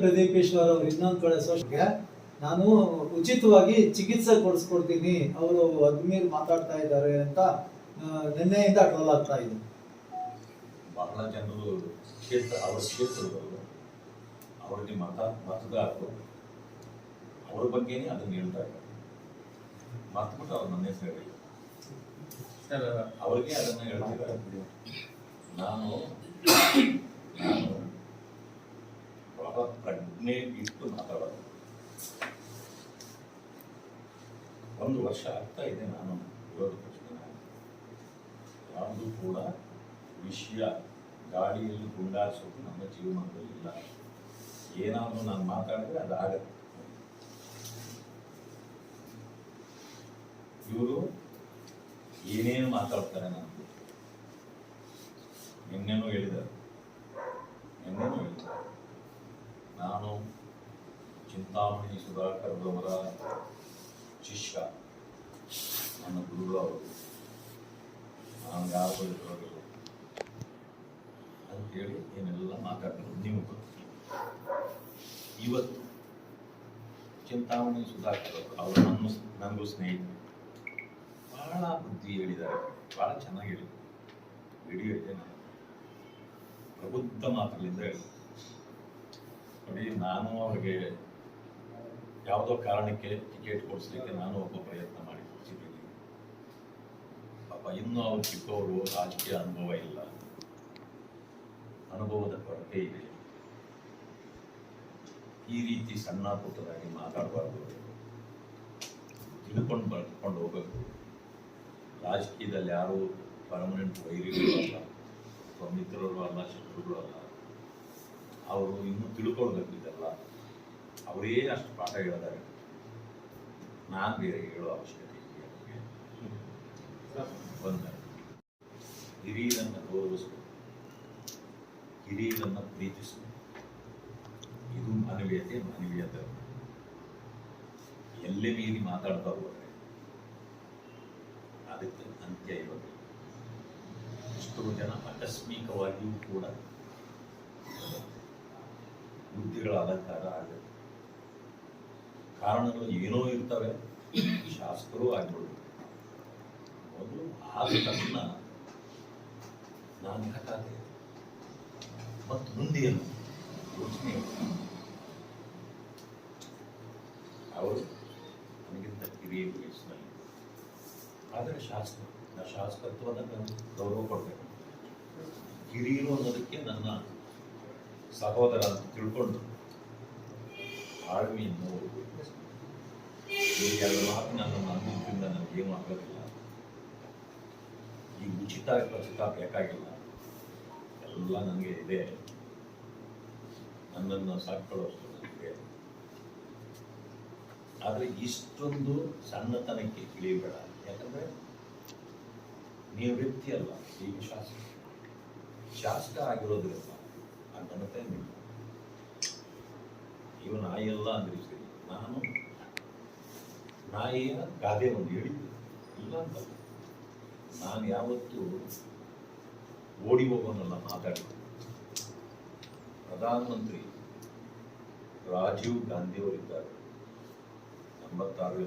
ಪ್ರದೀಪ್ ಈಶ್ವರ್ ಅವರು ಇನ್ನೊಂದು ಕಡೆ ಸೋಷಿಗೆ ನಾನು ಉಚಿತವಾಗಿ ಚಿಕಿತ್ಸೆ ಕೊಡಿಸ್ಕೊಡ್ತೀನಿ. ಅವರು ಅದ್ಮೀರ್ ಮಾತಾಡ್ತಾ ಇದ್ದಾರೆ ಅಂತ ನಿನ್ನೆಯಿಂದ ಟ್ರೋಲ್ ಆಗ್ತಾ ಇದೆ. ಬಹಳ ಜನರು ಕ್ಷೇತ್ರ ಅವರ ಕ್ಷೇತ್ರದವರು ಅವರಿಗೆ ಮತ ಮತದಾರರು ಅವ್ರ ಬಗ್ಗೆನೇ ಅದನ್ನ ಹೇಳ್ತಾ ಇದ್ದಾರೆ. ಮತ್ಬಿಟ್ಟು ಅವ್ರ ನನ್ನ ಹೆಸರು ಸರ್ ಅವ್ರಿಗೆ ಅದನ್ನ ಹೇಳ್ತಿದ್ದಾರೆ. ನಾನು ನಾನು ಕಡಿಮೆ ಇಟ್ಟು ಮಾತಾಡೋದು. ಒಂದು ವರ್ಷ ಆಗ್ತಾ ಇದೆ ನಾನು ನಾಯಕ. ಯಾವುದು ಕೂಡ ವಿಷಯ ಗಾಡಿಯಲ್ಲಿ ಗುಂಡಾರಿಸೋದು ನಮ್ಮ ಜೀವನದಲ್ಲಿ ಇಲ್ಲ. ಏನಾದರೂ ನಾನು ಮಾತಾಡಿದ್ರೆ ಅದಾಗತ್ತೆ. ಇವರು ಏನೇನು ಮಾತಾಡ್ತಾರೆ ನಾನು ನಿನ್ನೆನೂ ಹೇಳಿದ್ದಾರೆ ನಿನ್ನೆನೂ ಹೇಳಿದ್ದಾರೆ ನಾನು ಚಿಂತಾಮಣಿ ಸುಧಾಕರ್ ಅವರ ಶಿಷ್ಯ ನನ್ನ ಗುರುಗಳು ಅವರು ನಾನು ಯಾರು ಬರೋದಿಲ್ಲ ಅಂತೇಳಿ ಏನೆಲ್ಲ ಮಾತಾಡ್ತಾರೆ ನೀವು. ಇವತ್ತು ಚಿಂತಾಮಣಿ ಸುಧಾಕರ್ ಅವರು ಅವರು ನನ್ನ ನನಗೂ ಸ್ನೇಹಿತರು ಬಹಳ ಬುದ್ಧಿ ಹೇಳಿದ್ದಾರೆ ಬಹಳ ಚೆನ್ನಾಗಿ ಹೇಳಿದ್ದಾರೆ ವಿಡಿಯೋ ಇದೆ ನಾನು ಪ್ರಬುದ್ಧ ಮಾತುಗಳಿಂದ ಹೇಳಿ ನೋಡಿ, ನಾನು ಅವ್ರಿಗೆ ಯಾವುದೋ ಕಾರಣಕ್ಕೆ ಟಿಕೆಟ್ ಕೊಡಿಸ್ಲಿಕ್ಕೆ ನಾನು ಒಬ್ಬ ಪ್ರಯತ್ನ ಮಾಡಿ ಕೊಡಿಸಿದ್ದೀನಿ. ಪಾಪ ಇನ್ನೂ ಅವ್ರು ಚಿಕ್ಕವರು, ರಾಜಕೀಯ ಅನುಭವ ಇಲ್ಲ. ಅನುಭವದ ಕೊರತೆ ಇದೆ. ಈ ರೀತಿ ಸಣ್ಣ ಪುಟ್ಟದಾಗಿ ಮಾತಾಡಬಾರ್ದು. ತಿಳ್ಕೊಂಡು ಬರ್ಕೊಂಡು ಹೋಗಬೇಕು. ರಾಜಕೀಯದಲ್ಲಿ ಯಾರು ಪರ್ಮನೆಂಟ್ ವೈರಿಗಳು ಅಲ್ಲ. ಅಥವಾ ಮಿತ್ರರು ಅಲ್ಲ, ಶತ್ರುಗಳು ಅಲ್ಲ. ಅವರು ಇನ್ನೂ ತಿಳ್ಕೊಳ್ಬೇಕು ಅವರೇ ಅಷ್ಟು ಪಾಠ ಹೇಳಿದ್ದಾರೆ ನಾನು ಬೇರೆ ಹೇಳೋ ಅವಶ್ಯಕತೆ. ಒಂದು ಹಿರಿಯರನ್ನು ಗೌರವಿಸಬೇಕು ಹಿರಿಯರನ್ನು ಪ್ರೀತಿಸಬೇಕು ಇದು ಮಾನವೀಯತೆ ಮಾನವೀಯ ಧರ್ಮ ಎಲ್ಲೇ ಮೀರಿ ಮಾತಾಡ್ತಾ ಹೋದ್ರೆ ಅದಕ್ಕೆ ಅಂತ್ಯ ಇರೋದು. ಎಷ್ಟೋ ಜನ ಆಕಸ್ಮಿಕವಾಗಿಯೂ ಕೂಡ ಬುದ್ಧಿಗಳ ಅಲಂಕಾರ ಆಗುತ್ತೆ. ಕಾರಣಗಳು ಏನೋ ಇರ್ತವೆ. ಶಾಸಕರು ಆಗ್ಬೋದು. ಮೊದಲು ಆದ ತಕ್ಷಣ ನಾನು ಯಾಕಾದೆ ಮತ್ತು ಮುಂದೇನು ಯೋಚನೆ ಅವರು ನನಗಿಂತ ಕಿರಿಯ ವಯಸ್ಸಿನಲ್ಲಿ. ಆದರೆ ಶಾಸಕ ನಾ ಶಾಸಕತ್ವವನ್ನು ಗೌರವ ಕೊಡಬೇಕು. ಕಿರಿಯರು ಅನ್ನೋದಕ್ಕೆ ನನ್ನ ಸಹೋದರ ಅಂತ ತಿಳ್ಕೊಂಡು ತಾಳ್ಮೆಯನ್ನು ಈ ಎರಡು ನಾನು ನನ್ನ ನಂಬಿಕೆಯಿಂದ ನನಗೇನು ಆಗೋದಿಲ್ಲ ಈ ಉಚಿತ ಪ್ರಚಿತ ಬೇಕಾಗಿಲ್ಲ ಎಲ್ಲ ನನಗೆ ಇದೆ. ನನ್ನನ್ನು ಸಾಕೊಳ್ಳೋಷ್ಟು ನನಗೆ ಆದರೆ ಇಷ್ಟೊಂದು ಸಣ್ಣತನಕ್ಕೆ ಇಳಿಬೇಡ ಯಾಕಂದ್ರೆ ನೀವು ವ್ಯಕ್ತಿ ಅಲ್ಲ. ಈಗ ಶಾಸಕ ಶಾಸಕ ಆಗಿರೋದ್ರಿಂದ ಆ ಘನತೆ ನೀವು ಇವ ನಾಯಿ ಎಲ್ಲ ಅಂದ್ರೆ ನಾನು ನಾಯಿಯ ಗಾದೆ ಒಂದು ಹೇಳಿದ್ದು ಇಲ್ಲ ಅಂತ ನಾನು ಯಾವತ್ತು ಓಡಿ ಹೋಗೋನಲ್ಲ ಮಾತಾಡಿದ್ದು. ಪ್ರಧಾನಮಂತ್ರಿ ರಾಜೀವ್ ಗಾಂಧಿ ಅವರಿದ್ದಾರೆ. ಎಂಬತ್ತಾರು